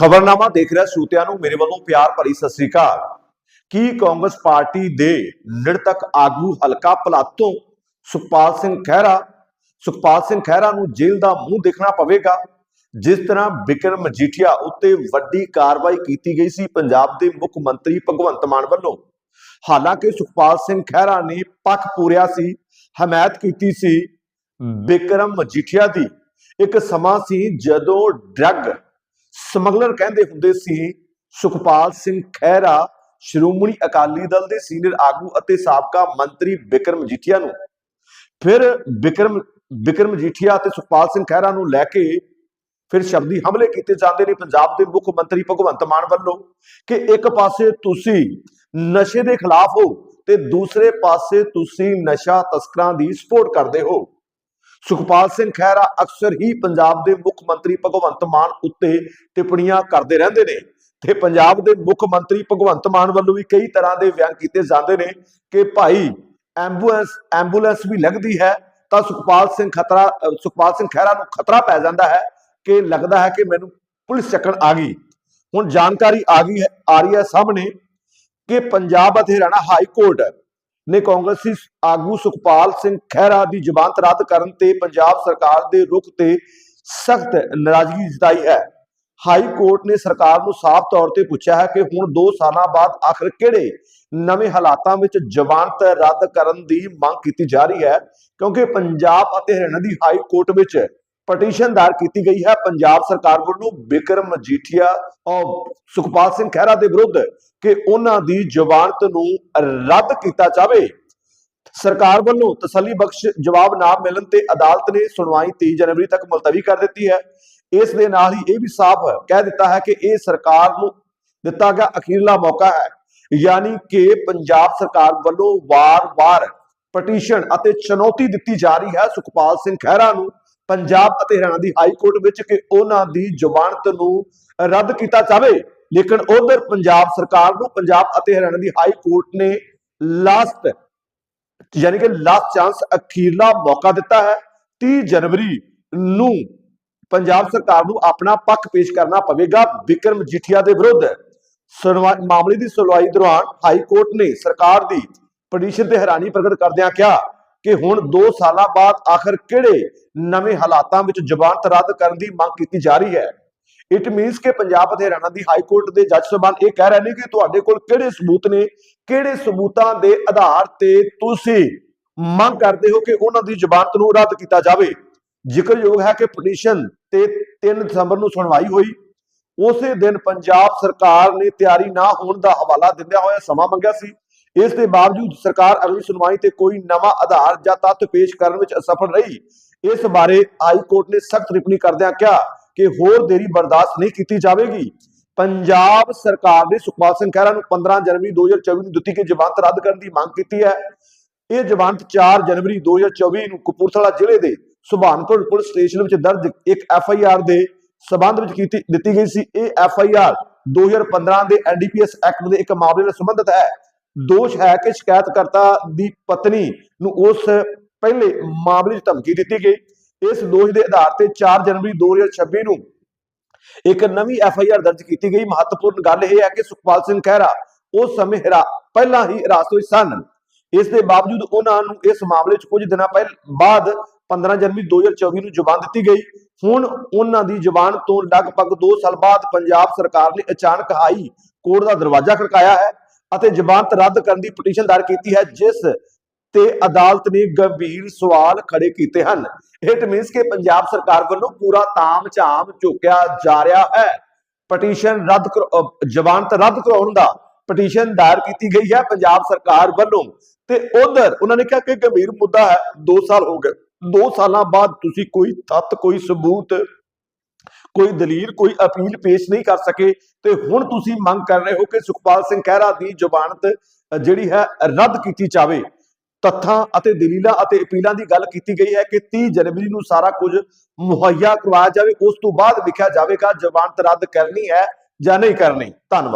ਖਬਰਨਾਮਾ ਦੇਖ ਰਿਹਾ ਸਰੋਤਿਆਂ ਨੂੰ, ਮੇਰੇ ਵੱਲੋਂ ਪਿਆਰ ਭਰੀ ਸਤਿ ਸ੍ਰੀ ਅਕਾਲ। ਕੀ ਕਾਂਗਰਸ ਪਾਰਟੀ ਦੇ ਨਿਰਤਕ ਆਗੂ ਹਲਕਾ ਪਲਾਤੋਂ ਸੁਖਪਾਲ ਸਿੰਘ ਖਹਿਰਾ, ਸੁਖਪਾਲ ਸਿੰਘ ਖਹਿਰਾ ਨੂੰ ਜੇਲ੍ਹ ਦਾ ਮੂੰਹ ਦੇਖਣਾ ਪਵੇਗਾ, ਜਿਸ ਤਰ੍ਹਾਂ ਬਿਕਰਮ ਮਜੀਠੀਆ ਉੱਤੇ ਵੱਡੀ ਕਾਰਵਾਈ ਕੀਤੀ ਗਈ ਸੀ ਪੰਜਾਬ ਦੇ ਮੁੱਖ ਮੰਤਰੀ ਭਗਵੰਤ ਮਾਨ ਵੱਲੋਂ। ਹਾਲਾਂਕਿ ਸੁਖਪਾਲ ਸਿੰਘ ਖਹਿਰਾ ਨੇ ਪੱਖ ਪੂਰਿਆ ਸੀ, ਹਮਾਇਤ ਕੀਤੀ ਸੀ ਬਿਕਰਮ ਮਜੀਠੀਆ ਦੀ। ਇੱਕ ਸਮਾਂ ਸੀ ਜਦੋਂ ਡਰੱਗ ਸਮਗਲਰ ਕਹਿੰਦੇ ਹੁੰਦੇ ਸੀ, ਸੁਖਪਾਲ ਸਿੰਘ ਖਹਿਰਾ ਸ਼੍ਰੋਮਣੀ ਅਕਾਲੀ ਦਲ ਦੇ ਸੀਨੀਅਰ ਆਗੂ ਅਤੇ ਸਾਬਕਾ ਮੰਤਰੀ ਬਿਕਰਮ ਜੀਠੀਆ ਨੂੰ। ਫਿਰ ਬਿਕਰਮ ਬਿਕਰਮ ਜੀਠੀਆ ਅਤੇ ਸੁਖਪਾਲ ਸਿੰਘ ਖਹਿਰਾ ਨੂੰ ਲੈ ਕੇ ਫਿਰ ਸ਼ਬਦੀ ਹਮਲੇ ਕੀਤੇ ਜਾਂਦੇ ਨੇ ਪੰਜਾਬ ਦੇ ਮੁੱਖ ਮੰਤਰੀ ਭਗਵੰਤ ਮਾਨ ਵੱਲੋਂ ਕਿ ਇੱਕ ਪਾਸੇ ਤੁਸੀਂ ਨਸ਼ੇ ਦੇ ਖਿਲਾਫ ਹੋ ਤੇ ਦੂਸਰੇ ਪਾਸੇ ਤੁਸੀਂ ਨਸ਼ਾ ਤਸਕਰਾਂ ਦੀ ਸਪੋਰਟ ਕਰਦੇ ਹੋ। ਸੁਖਪਾਲ ਸਿੰਘ ਖਹਿਰਾ ਅਕਸਰ ਹੀ ਪੰਜਾਬ ਦੇ ਮੁੱਖ ਮੰਤਰੀ ਭਗਵੰਤ ਮਾਨ ਉੱਤੇ ਟਿੱਪਣੀਆਂ ਕਰਦੇ ਰਹਿੰਦੇ ਨੇ ਤੇ ਪੰਜਾਬ ਦੇ ਮੁੱਖ ਮੰਤਰੀ ਭਗਵੰਤ ਮਾਨ ਵੱਲੋਂ ਵੀ ਕਈ ਤਰ੍ਹਾਂ ਦੇ ਬਿਆਨ ਕੀਤੇ ਜਾਂਦੇ ਨੇ ਕਿ ਭਾਈ ਐਂਬੂਲੈਂਸ ਐਂਬੂਲੈਂਸ ਵੀ ਲੱਗਦੀ ਹੈ ਤਾਂ ਸੁਖਪਾਲ ਸਿੰਘ ਖਤਰਾ ਸੁਖਪਾਲ ਸਿੰਘ ਖਹਿਰਾ ਨੂੰ ਖਤਰਾ ਪੈ ਜਾਂਦਾ ਹੈ ਕਿ ਲੱਗਦਾ ਹੈ ਕਿ ਮੈਨੂੰ ਪੁਲਿਸ ਚੱਕਣ ਆ ਗਈ। ਹੁਣ ਜਾਣਕਾਰੀ ਆ ਗਈ ਹੈ, ਆ ਰਹੀ ਹੈ ਸਾਹਮਣੇ ਕਿ ਪੰਜਾਬ ਅਤੇ ਹਰਿਆਣਾ ਹਾਈ ਕੋਰਟ ਨੇ ਕਾਂਗਰਸੀ ਆਗੂ ਸੁਖਪਾਲ ਸਿੰਘ ਖਹਿਰਾ ਦੀ ਜ਼ਮਾਨਤ ਰੱਦ ਕਰਨ ਤੇ ਪੰਜਾਬ ਸਰਕਾਰ ਦੇ ਰੁਖ ਤੇ ਸਖਤ ਨਾਰਾਜ਼ਗੀ ਜਤਾਈ ਹੈ। ਹਾਈ ਕੋਰਟ ਨੇ ਸਰਕਾਰ ਨੂੰ ਸਾਫ਼ ਤੌਰ ਤੇ ਪੁੱਛਿਆ ਹੈ ਕਿ ਹੁਣ 2 ਸਾਲਾਂ ਬਾਅਦ ਆਖਰ ਕਿਹੜੇ ਨਵੇਂ ਹਾਲਾਤਾਂ ਵਿੱਚ ਜ਼ਮਾਨਤ ਰੱਦ ਕਰਨ ਦੀ ਮੰਗ ਕੀਤੀ ਜਾ ਰਹੀ ਹੈ, ਕਿਉਂਕਿ ਪੰਜਾਬ ਅਤੇ ਹਰਿਆਣਾ ਦੀ ਹਾਈ ਕੋਰਟ ਵਿੱਚ ਪਟੀਸ਼ਨ ਦਾਇਰ ਕੀਤੀ ਗਈ ਹੈ। ਪੰਜਾਬ ਸਰਕਾਰ ਵੱਲੋਂ ਬਿਕਰਮ ਮਜੀਠੀਆ ਔਰ ਸੁਖਪਾਲ ਸਿੰਘ ਖਹਿਰਾ ਦੇ ਵਿਰੁੱਧ ਕਿ ਉਹਨਾਂ ਦੀ ਜ਼ਮਾਨਤ ਨੂੰ ਰੱਦ ਕੀਤਾ ਜਾਵੇ। ਸਰਕਾਰ ਵੱਲੋਂ ਤਸੱਲੀ ਬਖਸ਼ ਜਵਾਬ ਨਾ ਮਿਲਣ ਤੇ ਅਦਾਲਤ ਨੇ ਸੁਣਵਾਈ 23 ਜਨਵਰੀ ਤੱਕ ਮੁਲਤਵੀ ਕਰ ਦਿੱਤੀ ਹੈ। ਇਸ ਦੇ ਨਾਲ ਹੀ ਇਹ ਵੀ ਸਾਫ਼ ਕਹਿ ਦਿੱਤਾ ਹੈ ਕਿ ਇਹ ਸਰਕਾਰ ਨੂੰ ਦਿੱਤਾ ਗਿਆ ਅਖੀਰਲਾ ਮੌਕਾ ਹੈ। ਯਾਨੀ ਕਿ ਪੰਜਾਬ ਸਰਕਾਰ ਵੱਲੋਂ ਵਾਰ-ਵਾਰ ਪਟੀਸ਼ਨ ਅਤੇ ਚੁਣੌਤੀ ਦਿੱਤੀ ਜਾ ਰਹੀ ਹੈ। ਸੁਖਪਾਲ ਸਿੰਘ ਖਹਿਰਾ ਨੂੰ ਪੰਜਾਬ ਅਤੇ ਹਰਿਆਣਾ ਦੀ ਹਾਈ ਕੋਰਟ ਵਿੱਚ ਕਿ ਉਹਨਾਂ ਦੀ ਜ਼ਮਾਨਤ ਨੂੰ ਰੱਦ ਕੀਤਾ ਜਾਵੇ। ਲੇਕਿਨ ਉਧਰ ਪੰਜਾਬ ਸਰਕਾਰ ਨੂੰ ਪੰਜਾਬ ਅਤੇ ਹਰਿਆਣਾ ਦੀ ਹਾਈ ਕੋਰਟ ਨੇ ਲਾਸਟ ਯਾਨੀ ਕਿ ਲਾਸਟ ਚਾਂਸ ਅਖੀਰਲਾ ਮੌਕਾ ਦਿੱਤਾ ਹੈ। 30 ਜਨਵਰੀ ਨੂੰ ਪੰਜਾਬ ਸਰਕਾਰ ਨੂੰ ਆਪਣਾ ਪੱਖ ਪੇਸ਼ ਕਰਨਾ ਪਵੇਗਾ ਵਿਕਰਮ ਜੀਠੀਆ ਦੇ ਵਿਰੁੱਧ। ਸੁਣਵਾਈ ਮਾਮਲੇ ਦੀ ਸੁਣਵਾਈ ਦੌਰਾਨ ਹਾਈ ਕੋਰਟ ਨੇ ਸਰਕਾਰ ਦੀ ਪਟੀਸ਼ਨ ਤੇ ਹੈਰਾਨੀ ਪ੍ਰਗਟ ਕਰਦਿਆਂ ਕਿਹਾ ਕਿ ਹੁਣ 2 ਸਾਲਾਂ ਬਾਅਦ ਆਖਰ ਕਿਹੜੇ ਨਵੇਂ ਹਾਲਾਤਾਂ ਵਿੱਚ ਜ਼ਮਾਨਤ ਰੱਦ ਕਰਨ ਦੀ ਮੰਗ ਕੀਤੀ ਜਾ ਰਹੀ ਹੈ। ਇਟ ਮੀਨਸ ਕਿ ਪੰਜਾਬ ਅਤੇ ਹਰਿਆਣਾ ਦੀ ਹਾਈ ਕੋਰਟ ਦੇ ਜੱਜ ਸਾਹਿਬਾਨ ਇਹ ਕਹਿ ਰਹੇ ਨੇ ਕਿ ਤੁਹਾਡੇ ਕੋਲ ਕਿਹੜੇ ਸਬੂਤ ਨੇ, ਕਿਹੜੇ ਸਬੂਤਾਂ ਦੇ ਆਧਾਰ ਤੇ ਤੁਸੀਂ ਮੰਗ ਕਰਦੇ ਹੋ ਕਿ ਉਹਨਾਂ ਦੀ ਜ਼ਮਾਨਤ ਨੂੰ ਰੱਦ ਕੀਤਾ ਜਾਵੇ। ਜ਼ਿਕਰਯੋਗ ਹੈ ਕਿ ਪਟੀਸ਼ਨ ਤੇ 3 ਦਸੰਬਰ ਨੂੰ ਸੁਣਵਾਈ ਹੋਈ। ਉਸੇ ਦਿਨ ਪੰਜਾਬ ਸਰਕਾਰ ਨੇ ਤਿਆਰੀ ਨਾ ਹੋਣ ਦਾ ਹਵਾਲਾ ਦਿੰਦਿਆਂ ਹੋਇਆ ਸਮਾਂ ਮੰਗਿਆ ਸੀ। ਇਸ ਦੇ ਬਾਵਜੂਦ ਸਰਕਾਰ ਅਗਲੀ ਸੁਣਵਾਈ ਤੇ ਕੋਈ ਨਵਾਂ ਆਧਾਰ ਜਾਂ ਤੱਥ ਪੇਸ਼ ਕਰਨ ਵਿੱਚ ਅਸਫਲ ਰਹੀ। ਇਸ ਬਾਰੇ ਹਾਈ ਕੋਰਟ ਨੇ ਸਖਤ ਟਿੱਪਣੀ ਕਰਦਿਆਂ ਕਿਹਾ ਕਿ ਹੋਰ ਦੇਰੀ ਬਰਦਾਸ਼ਤ ਨਹੀਂ ਕੀਤੀ ਜਾਵੇਗੀ। ਪੰਜਾਬ ਸਰਕਾਰ ਨੇ ਸੁਖਪਾਲ ਸਿੰਘ ਖਹਿਰਾ ਨੂੰ 15 ਜਨਵਰੀ 2024 ਨੂੰ ਦਿੱਤੀ ਗਈ ਜ਼ਮਾਨਤ ਰੱਦ ਕਰਨ ਦੀ ਮੰਗ ਕੀਤੀ ਹੈ। ਇਹ ਜ਼ਮਾਨਤ 4 ਜਨਵਰੀ 2024 ਨੂੰ ਕਪੂਰਥਲਾ ਜ਼ਿਲ੍ਹੇ ਦੇ ਸੁਭਾਨਪੁਰ ਪੁਲਿਸ ਸਟੇਸ਼ਨ ਵਿੱਚ ਦਰਜ ਇੱਕ ਐਫ ਆਈ ਆਰ ਦੇ ਸਬੰਧ ਵਿੱਚ ਕੀਤੀ, ਦਿੱਤੀ ਗਈ ਸੀ। ਇਹ ਐਫ ਆਈ ਆਰ 2015 ਦੇ ਐਨਡੀਪੀਐਸ ਐਕਟ ਦੇ ਇੱਕ ਮਾਮਲੇ ਨਾਲ ਸੰਬੰਧਿਤ ਹੈ। ਦੋਸ਼ ਹੈ ਕਿ ਸ਼ਿਕਾਇਤਕਰਤਾ ਦੀ ਪਤਨੀ ਨੂੰ ਉਸ ਪਹਿਲੇ ਮਾਮਲੇ 'ਚ ਧਮਕੀ ਦਿੱਤੀ ਗਈ। ਇਸ ਦੋਸ਼ ਦੇ ਆਧਾਰ ਤੇ 4 ਜਨਵਰੀ 2026 ਨੂੰ ਇੱਕ ਨਵੀਂ ਐਫ ਆਈ ਆਰ ਦਰਜ ਕੀਤੀ ਗਈ। ਮਹੱਤਵਪੂਰਨ ਗੱਲ ਇਹ ਹੈ ਕਿ ਸੁਖਪਾਲ ਸਿੰਘ ਖਹਿਰਾ ਉਸ ਸਮੇਂ ਹਿਰਾ, ਪਹਿਲਾਂ ਹੀ ਹਿਰਾਸਤ ਵਿੱਚ ਸਨ। ਇਸ ਦੇ ਬਾਵਜੂਦ ਉਹਨਾਂ ਨੂੰ ਇਸ ਮਾਮਲੇ 'ਚ ਕੁਝ ਦਿਨਾਂ ਪਹਿਲ, ਬਾਅਦ 15 ਜਨਵਰੀ 2024 ਨੂੰ ਜ਼ੁਬਾਨ ਦਿੱਤੀ ਗਈ। ਹੁਣ ਉਹਨਾਂ ਦੀ ਜ਼ੁਬਾਨ ਤੋਂ ਲਗਭਗ 2 ਸਾਲ ਬਾਅਦ ਪੰਜਾਬ ਸਰਕਾਰ ਨੇ ਅਚਾਨਕ ਹਾਈ ਕੋਰਟ ਦਾ ਦਰਵਾਜ਼ਾ ਖੜਕਾਇਆ ਹੈ ਅਤੇ ਜ਼ਮਾਨਤ ਰੱਦ ਕਰਨ ਦੀ ਪਟੀਸ਼ਨ ਦਾਇਰ ਕੀਤੀ ਹੈ, ਜਿਸ ਤੇ ਅਦਾਲਤ ਨੇ ਗੰਭੀਰ ਸਵਾਲ ਖੜੇ ਕੀਤੇ ਹਨ। ਇਟ ਮੀਨਸ ਕਿ ਪੰਜਾਬ ਸਰਕਾਰ ਵੱਲੋਂ ਪੂਰਾ ਤਾਮ ਝਾਮ ਝੋਕਿਆ ਜਾ ਰਿਹਾ ਹੈ। ਪਟੀਸ਼ਨ ਰੱਦ ਜ਼ਮਾਨਤ ਰੱਦ ਕਰਾਉਣ ਦਾ ਪਟੀਸ਼ਨ ਦਾਇਰ ਕੀਤੀ ਗਈ ਹੈ ਪੰਜਾਬ ਸਰਕਾਰ ਵੱਲੋਂ। ਤੇ ਉਧਰ ਉਹਨਾਂ ਨੇ ਕਿਹਾ ਕਿ ਗੰਭੀਰ ਮੁੱਦਾ ਹੈ 2 ਸਾਲ ਹੋ ਗਏ। 2 ਸਾਲਾਂ ਬਾਅਦ ਤੁਸੀਂ ਕੋਈ ਤੱਤ, ਕੋਈ ਸਬੂਤ, ਕੋਈ ਦਲੀਲ, ਕੋਈ ਅਪੀਲ ਪੇਸ਼ ਨਹੀਂ ਕਰ ਸਕੇ। ਤੇ ਹੁਣ ਤੁਸੀਂ ਮੰਗ ਕਰ ਰਹੇ ਹੋ ਕਿ ਸੁਖਪਾਲ ਸਿੰਘ ਖਹਿਰਾ ਦੀ ਜ਼ਮਾਨਤ ਜਿਹੜੀ ਹੈ, ਰੱਦ ਕੀਤੀ ਜਾਵੇ। ਤੱਥਾਂ ਅਤੇ ਦਲੀਲਾਂ ਅਤੇ ਅਪੀਲਾਂ ਦੀ ਗੱਲ ਕੀਤੀ ਗਈ ਹੈ ਕਿ 30 ਜਨਵਰੀ ਨੂੰ ਸਾਰਾ ਕੁਝ ਮੁਹੱਈਆ ਕਰਵਾਇਆ ਜਾਵੇ, ਉਸ ਤੋਂ ਬਾਅਦ ਵਿਖਿਆ ਜਾਵੇਗਾ, ਜ਼ਮਾਨਤ ਰੱਦ ਕਰਨੀ ਹੈ ਜਾਂ ਨਹੀਂ ਕਰਨੀ। ਧੰਨਵਾਦ।